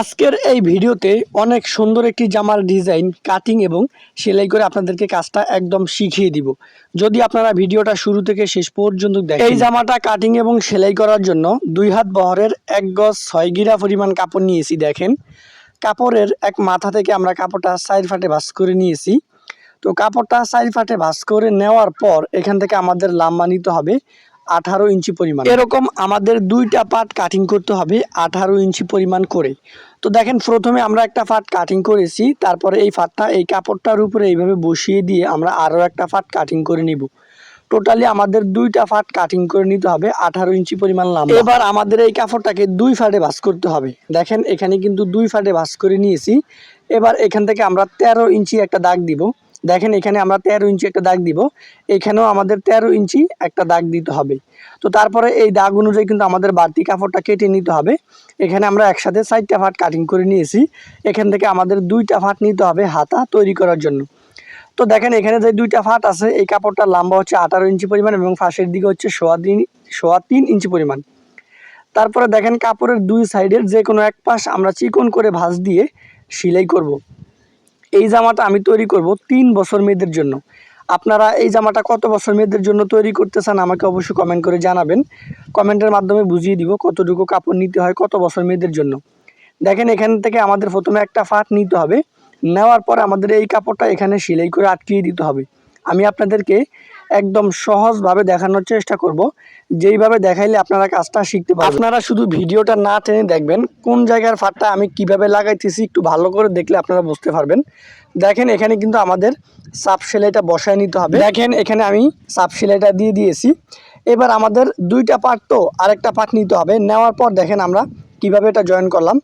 আজকের এই ভিডিওতে অনেক সুন্দর একটি জামার ডিজাইন কাটিং এবং সেলাই করে আপনাদেরকে কাজটা একদম শিখিয়ে দিব। যদি আপনারা ভিডিওটা শুরু থেকে শেষ পর্যন্ত দেখেন, এই জামাটা কাটিং এবং সেলাই করার জন্য দুই হাত বহরের এক গজ ছয় গিরা পরিমাণ কাপড় নিয়েছি, দেখেন। কাপড়ের এক মাথা থেকে আমরা কাপড়টা সাইড ফাটে ভাস করে নিয়েছি। তো কাপড়টা সাইড ফাটে ভাস করে নেওয়ার পর এখান থেকে আমাদের লাম্বা নিতে হবে। আঠারো ইঞ্চি পরিমাণ। এরকম আমাদের দুইটা পার্ট কাটিং করতে হবে আঠারো ইঞ্চি পরিমাণ করে। তো দেখেন, প্রথমে আমরা একটা ফাট কাটিং করেছি, তারপরে এই ফাটটা এই কাপড়টার উপরে এইভাবে বসিয়ে দিয়ে আমরা আরও একটা ফাট কাটিং করে নিব। টোটালি আমাদের দুইটা ফাট কাটিং করে নিতে হবে, আঠারো ইঞ্চি পরিমাণ লাম্বা। এবার আমাদের এই কাপড়টাকে দুই ফাটে ভাঁজ করতে হবে। দেখেন, এখানে কিন্তু দুই ফাটে ভাঁজ করে নিয়েছি। এবার এখান থেকে আমরা তেরো ইঞ্চি একটা দাগ দিব। দেখেন এখানে আমরা তেরো ইঞ্চি একটা দাগ দিব। এখানেও আমাদের তেরো ইঞ্চি একটা দাগ দিতে হবে। তো তারপরে এই দাগ অনুযায়ী কিন্তু আমাদের বাড়তি কাপড়টা কেটে নিতে হবে। এখানে আমরা একসাথে চারটা ফাট কাটিং করে নিয়েছি। এখান থেকে আমাদের দুইটা ফাট নিতে হবে হাতা তৈরি করার জন্য। তো দেখেন এখানে যে দুইটা ফাট আছে, এই কাপড়টার লম্বা হচ্ছে আঠারো ইঞ্চি পরিমাণ এবং ফাঁসের দিকে হচ্ছে সোয়া তিন সোয়া তিন ইঞ্চি পরিমাণ। তারপরে দেখেন কাপড়ের দুই সাইডের যে কোনো এক পাশ আমরা চিকন করে ভাঁজ দিয়ে সেলাই করব। এই জামাটা আমি তৈরি করব তিন বছর মেয়েদের জন্য। আপনারা এই জামাটা কত বছর মেয়েদের জন্য তৈরি করতে চান আমাকে অবশ্যই কমেন্ট করে জানাবেন। কমেন্টের মাধ্যমে বুঝিয়ে দিব কতটুকু কাপড় নিতে হয় কত বছর মেয়েদের জন্য। দেখেন এখান থেকে আমাদের প্রথমে একটা ফাট নিতে হবে। নেওয়ার পর আমাদের এই কাপড়টা এখানে সেলাই করে আটকিয়ে দিতে হবে। আমি আপনাদেরকে একদম সহজভাবে দেখানোর চেষ্টা করব। যেইভাবে দেখাইলে আপনারা কাজটা শিখতে পারবেন। আপনারা শুধু ভিডিওটা না টেনে দেখবেন, কোন জায়গার ফাটটা আমি কীভাবে লাগাইতেছি, একটু ভালো করে দেখলে আপনারা বুঝতে পারবেন। দেখেন, এখানে কিন্তু আমাদের সাপ সেলাইটা বসায় নিতে হবে। দেখেন, এখানে আমি সাপ সেলাইটা দিয়ে দিয়েছি। এবার আমাদের দুইটা পার্ট তো আরেকটা পার্ট নিতে হবে। নেওয়ার পর দেখেন আমরা কীভাবে এটা জয়েন করলাম,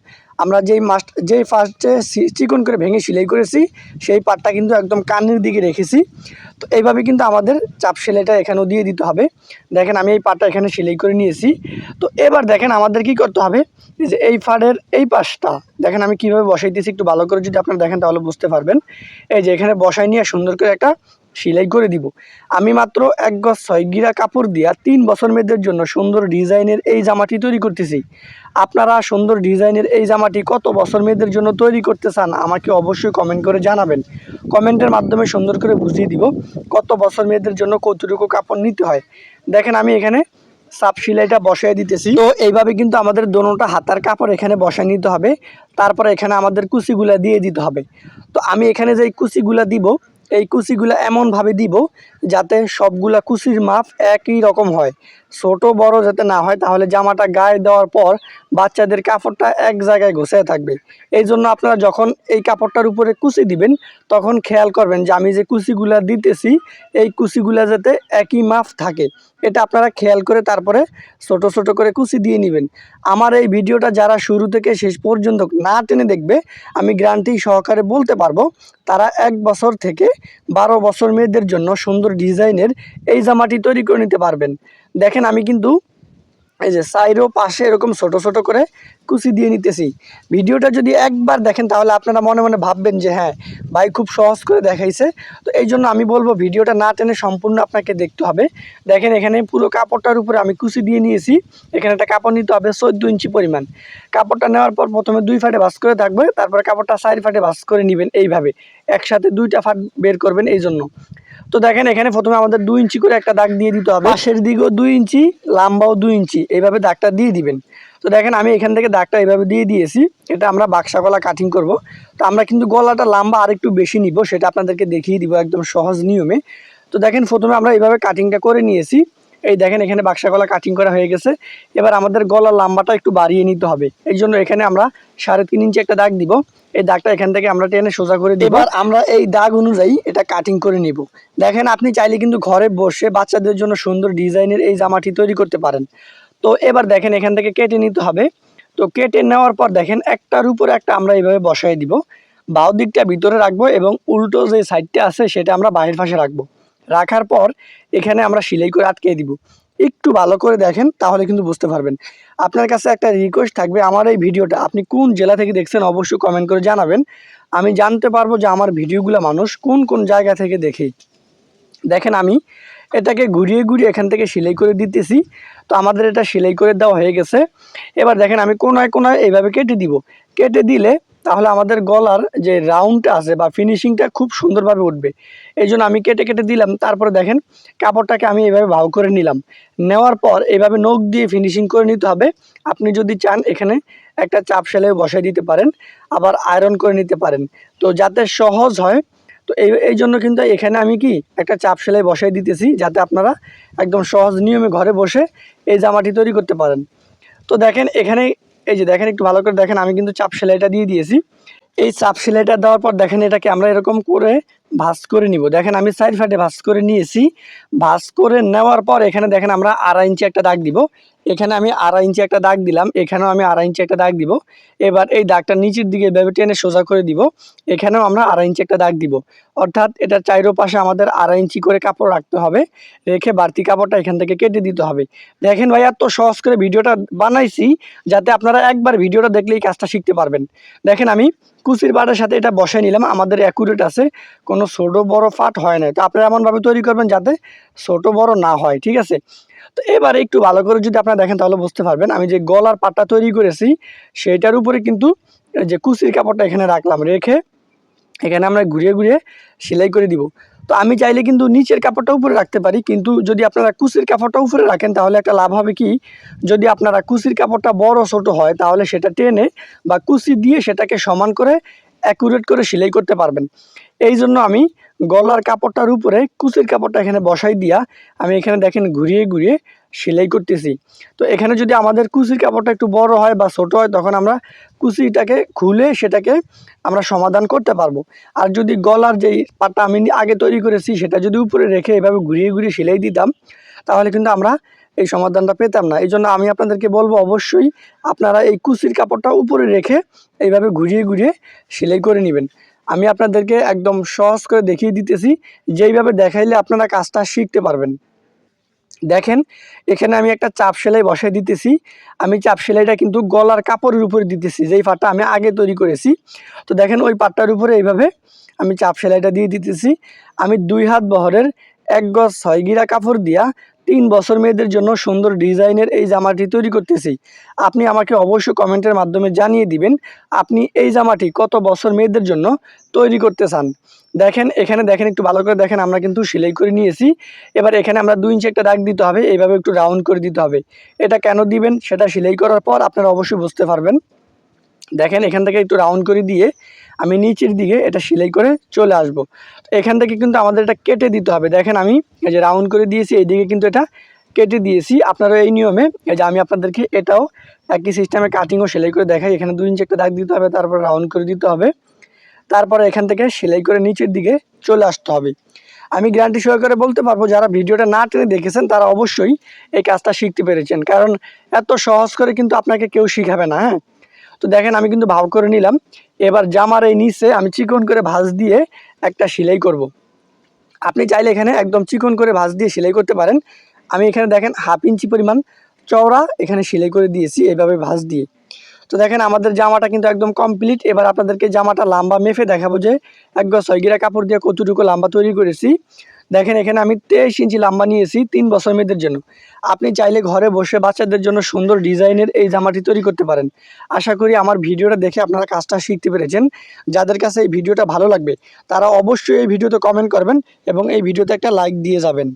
আমরা যেই মাস্ট যেই ফার্স্টে চিকন করে ভেঙে সেলাই করেছি, সেই পার্টটা কিন্তু একদম কানের দিকে রেখেছি। তো এইভাবে কিন্তু আমাদের চাপ সেলাইটা এখানেও দিয়ে দিতে হবে। দেখেন আমি এই পার্টটা এখানে সেলাই করে নিয়েছি। তো এবার দেখেন আমাদের কি করতে হবে যে এই ফাড়ের এই পাশটা, দেখেন আমি কীভাবে বসাইতেছি একটু ভালো করে যদি আপনারা দেখেন তাহলে বুঝতে পারবেন। এই যে এখানে বসাই নিয়ে সুন্দর করে একটা সেলাই করে দিব। আমি মাত্র এক গজ ছয় গিরা কাপড় দিয়া তিন বছর মেয়েদের জন্য সুন্দর ডিজাইনের এই জামাটি তৈরি করতেছি। আপনারা সুন্দর ডিজাইনের এই জামাটি কত বছর মেয়েদের জন্য তৈরি করতে চান আমাকে অবশ্যই কমেন্ট করে জানাবেন। কমেন্টের মাধ্যমে সুন্দর করে বুঝিয়ে দিব কত বছর মেয়েদের জন্য কতটুকু কাপড় নিতে হয়। দেখেন আমি এখানে সাপ সেলাইটা বসাই দিতেছি। তো এইভাবে কিন্তু আমাদের দোনোটা হাতার কাপড় এখানে বসায় নিতে হবে। তারপরে এখানে আমাদের কুচিগুলা দিয়ে দিতে হবে। তো আমি এখানে যে কুচিগুলা দিব এই কুচিগুলা এমনভাবে দিব যাতে সবগুলা কুচির মাপ একই রকম হয়। ছোট, বড় যাতে না হয়, তাহলে জামাটা গায়ে দেওয়ার পর বাচ্চাদের কাপড়টা এক জায়গায় ঘষে থাকবে। এই জন্য আপনারা যখন এই কাপড়টার উপরে কুচি দিবেন, তখন খেয়াল করবেন যে আমি যে কুচিগুলা দিতেছি, এই কুচিগুলা যাতে একই মাপ থাকে। এটা আপনারা খেয়াল করে তারপরে ছোট ছোট করে কুচি দিয়ে নেবেন। আমার এই ভিডিওটা যারা শুরু থেকে শেষ পর্যন্ত না টেনে দেখবে, আমি গ্যারান্টি সহকারে বলতে পারব, তারা এক বছর থেকে বারো বছর মেয়েদের জন্য সুন্দর ডিজাইনের এই জামাটি তৈরি করে নিতে পারবেন। দেখেন আমি কিন্তু এই যে সাইডও পাশে এরকম ছোট ছোট করে কুচি দিয়ে নিতেছি। ভিডিওটা যদি একবার দেখেন তাহলে আপনারা মনে মনে ভাববেন যে হ্যাঁ ভাই খুব সহজ করে দেখাইছে। তো এই জন্য আমি বলব ভিডিওটা না টেনে সম্পূর্ণ আপনাকে দেখতে হবে। দেখেন এখানে পুরো কাপড়টার উপরে আমি কুচি দিয়ে নিয়েছি। এখানে একটা কাপড় নিতে হবে চোদ্দ ইঞ্চি পরিমাণ। কাপড়টা নেওয়ার পর প্রথমে দুই ফাটে ভাস করে থাকবে, তারপরে কাপড়টা সাইড ফাটে ভাস করে নেবেন এইভাবে। একসাথে দুইটা ফাট বের করবেন এই জন্য। তো দেখেন এখানে প্রথমে আমাদের দুই ইঞ্চি করে একটা দাগ দিয়ে দিতে হবে। পাশের দিকেও দুই ইঞ্চি, লাম্বাও দুই ইঞ্চি। এইভাবে দাগটা দিয়ে দিবেন। তো দেখেন আমি এখান থেকে দাগটা এইভাবে দিয়ে দিয়েছি। এটা আমরা বাক্সা গলা কাটিং করব। তো আমরা কিন্তু গলাটা লম্বা আরেকটু বেশি নিব, সেটা আপনাদেরকে দেখিয়ে দিব একদম সহজ নিয়মে। তো দেখেন প্রথমে আমরা এইভাবে কাটিংটা করে নিয়েছি। এই দেখেন, এখানে বাক্সা গলা কাটিং করা হয়ে গেছে। এবার আমাদের গলার লাম্বাটা একটু বাড়িয়ে নিতে হবে। এই জন্য এখানে আমরা সাড়ে তিন ইঞ্চি একটা দাগ দিব। এই দাগটা এখান থেকে আমরা টেনে সোজা করে দিব। এবার আমরা এই দাগ অনুযায়ী এটা কাটিং করে নিব। দেখেন, আপনি চাইলে কিন্তু ঘরে বসে বাচ্চাদের জন্য সুন্দর ডিজাইনের এই জামাটি তৈরি করতে পারেন। তো এবার দেখেন, এখান থেকে কেটে নিতে হবে। তো কেটে নেওয়ার পর দেখেন, একটার উপরে একটা আমরা এইভাবে বসাই দিব। বাউ দিকটা ভিতরে রাখব এবং উল্টো যে সাইডটা আছে, সেটা আমরা বাইরের পাশে রাখব। রাখার পর এখানে আমরা সেলাই করে আটকে দিব। একটু ভালো করে দেখেন, তাহলে কিন্তু বুঝতে পারবেন। আপনার কাছে একটা রিকোয়েস্ট থাকবে আমার এই ভিডিওটা। আপনি কোন জেলা থেকে দেখছেন অবশ্যই কমেন্ট করে জানাবেন। আমি জানতে পারব যে আমার ভিডিওগুলো মানুষ কোন কোন জায়গা থেকে দেখে। দেখেন আমি এটাকে ঘুরিয়ে ঘুরিয়ে এখান থেকে সেলাই করে দিতেছি। তো আমাদের এটা সেলাই করে দেওয়া হয়ে গেছে। এবার দেখেন আমি কোনায় কোনায় এইভাবে কেটে দিব। কেটে দিলে তাহলে আমাদের গলার যে রাউন্ডটা আছে বা ফিনিশিংটা খুব সুন্দরভাবে উঠবে। এই জন্য আমি কেটে কেটে দিলাম, তারপরে দেখেন কাপড়টাকে আমি এভাবে ভাও করে নিলাম। নেওয়ার পর এভাবে নখ দিয়ে ফিনিশিং করে নিতে হবে। আপনি যদি চান এখানে একটা চাপ সেলাই বসাই দিতে পারেন, আবার আয়রন করে নিতে পারেন। তো যাতে সহজ হয়, তো এই এই জন্য কিন্তু এখানে আমি কি একটা চাপ সেলাই বসাই দিতেছি, যাতে আপনারা একদম সহজ নিয়মে ঘরে বসে এই জামাটি তৈরি করতে পারেন। তো দেখেন এখানে এই যে দেখেন, একটু ভালো করে দেখেন, আমি কিন্তু চাপ সেলাইটা দিয়ে দিয়েছি। এই চাপ সেলাইটা দেওয়ার পর দেখেন, এটাকে আমরা এরকম করে ভাঁজ করে নিব। দেখেন আমি সাইড ফাইডে ভাঁজ করে নিয়েছি। ভাঁজ করে নেওয়ার পর এখানে দেখেন আমরা আড়াই ইঞ্চি একটা দাগ দিব। এখানে আমি আড়াই ইঞ্চি একটা দাগ দিলাম। এখানেও আমি আড়াই ইঞ্চি একটা দাগ দিব। এবার এই দাগটা নিচের দিকে এভাবে টেনে সোজা করে দিব। এখানেও আমরা আড়াই ইঞ্চি একটা দাগ দিব। অর্থাৎ এটা চাইরো পাশে আমাদের আড়াই ইঞ্চি করে কাপড় রাখতে হবে। রেখে বাড়তি কাপড়টা এখান থেকে কেটে দিতে হবে। দেখেন ভাই, এত সহজ করে ভিডিওটা বানাইছি যাতে আপনারা একবার ভিডিওটা দেখলেই কাজটা শিখতে পারবেন। দেখেন আমি কুচির বাটের সাথে এটা বসাই নিলাম। আমাদের অ্যাকুরেট আছে। কোনো ছোটো বড় ফাট হয় না। তো আপনারা এমনভাবে তৈরি করবেন যাতে ছোটো বড় না হয়, ঠিক আছে? তো এবারে একটু ভালো করে যদি আপনারা দেখেন তাহলে বুঝতে পারবেন, আমি যে গলার পাটটা তৈরি করেছি সেটার উপরে কিন্তু যে কুচির কাপড়টা এখানে রাখলাম, রেখে এখানে আমরা ঘুরিয়ে ঘুরিয়ে সেলাই করে দিব। তো আমি চাইলে কিন্তু নিচের কাপড়টা উপরে রাখতে পারি, কিন্তু যদি আপনারা কুচির কাপড়টা উপরে রাখেন, তাহলে একটা লাভ হবে কি, যদি আপনারা কুচির কাপড়টা বড় ছোট হয়, তাহলে সেটা টেনে বা কুচি দিয়ে সেটাকে সমান করে অ্যাকুরেট করে সেলাই করতে পারবেন। এই জন্য আমি গলার কাপড়টার উপরে, কুচির কাপড়টা এখানে বসাই দিয়া আমি এখানে দেখেন ঘুরিয়ে ঘুরিয়ে সেলাই করতেছি। তো এখানে যদি আমাদের কুচির কাপড়টা একটু বড় হয় বা ছোট হয়, তখন আমরা কুচিটাকে খুলে সেটাকে আমরা সমাধান করতে পারব। আর যদি গলার যেই পাটটা আমি আগে তৈরি করেছি, সেটা যদি উপরে রেখে এভাবে ঘুরিয়ে ঘুরিয়ে সেলাই দিতাম, তাহলে কিন্তু আমরা এই সমাধানটা পেতাম না। এই জন্য আমি আপনাদেরকে বলব, অবশ্যই আপনারা এই কুচির কাপড়টা উপরে রেখে এইভাবে ঘুরিয়ে ঘুরিয়ে সেলাই করে নেবেন। আমি আপনাদেরকে একদম সহজ করে দেখিয়ে দিতেছি, যেইভাবে দেখাইলে আপনারা কাজটা শিখতে পারবেন। দেখেন, এখানে আমি একটা চাপ সেলাই বসাই দিতেছি। আমি চাপ সেলাইটা কিন্তু গলার কাপড়ের উপরে দিতেছি, যেই পাটটা আমি আগে তৈরি করেছি। তো দেখেন, ওই পাটটার উপরে এইভাবে আমি চাপ সেলাইটা দিয়ে দিতেছি। আমি দুই হাত বহরের এক গজ ছয় গিরা কাপড় দিয়া তিন বছর মেয়েদের জন্য সুন্দর ডিজাইনের এই জামাটি তৈরি করতেছি। আপনি আমাকে অবশ্যই কমেন্টের মাধ্যমে জানিয়ে দিবেন, আপনি এই জামাটি কত বছর মেয়েদের জন্য তৈরি করতে চান। দেখেন, এখানে দেখেন, একটু ভালো করে দেখেন, আমরা কিন্তু সেলাই করে নিয়েছি। এবার এখানে আমরা দুই ইঞ্চি একটা দাগ দিতে হবে, এইভাবে একটু রাউন্ড করে দিতে হবে। এটা কেন দিবেন? সেটা সেলাই করার পর আপনারা অবশ্যই বুঝতে পারবেন। দেখেন, এখান থেকে একটু রাউন্ড করে দিয়ে আমি নিচের দিকে এটা সেলাই করে চলে আসব। এখান থেকে কিন্তু আমাদের এটা কেটে দিতে হবে। দেখেন আমি এই যে রাউন্ড করে দিয়েছি, এইদিকে কিন্তু এটা কেটে দিয়েছি। আপনারা এই নিয়মে এই যে আমি আপনাদেরকে এটাও একই সিস্টেমে কাটিংও সেলাই করে দেখাই। এখানে দুই ইঞ্চি একটা দাগ দিতে হবে, তারপর রাউন্ড করে দিতে হবে। তারপরে এখান থেকে সেলাই করে নিচের দিকে চলে আসতে হবে। আমি গ্যারান্টি সহকারে বলতে পারব, যারা ভিডিওটা না টেনে দেখেছেন, তারা অবশ্যই এই কাজটা শিখতে পেরেছেন। কারণ এত সহজ করে কিন্তু আপনাকে কেউ শিখাবে না হ্যাঁ? তো দেখেন আমি কিন্তু ভাব করে নিলাম। এবার জামার এই নিচে আমি চিকন করে ভাঁজ দিয়ে একটা সেলাই করব। আপনি চাইলে এখানে একদম চিকন করে ভাঁজ দিয়ে সেলাই করতে পারেন। আমি এখানে দেখেন হাফ ইঞ্চি পরিমাণ চওড়া এখানে সেলাই করে দিয়েছি এইভাবে ভাঁজ দিয়ে। তো দেখেন আমাদের জামাটা কিন্তু একদম কমপ্লিট এবার আপনাদেরকে জামাটা লম্বা মেফে দেখাবো যে এক গজ ছয় গিরা কাপড় দিয়ে কতটুকু লম্বা তৈরি করেছি। দেখেন, এখানে আমি তেইশ ইঞ্চি লম্বা নিয়েছি তিন বছর মেয়েদের জন্য। আপনি চাইলে ঘরে বসে বাচ্চাদের জন্য সুন্দর ডিজাইনের এই জামাটি তৈরি করতে পারেন। আশা করি আমার ভিডিওটা দেখে আপনারা কাজটা শিখতে পেরেছেন। যাদের কাছে এই ভিডিওটা ভালো লাগবে, তারা অবশ্যই এই ভিডিওতে কমেন্ট করবেন এবং এই ভিডিওতে একটা লাইক দিয়ে যাবেন।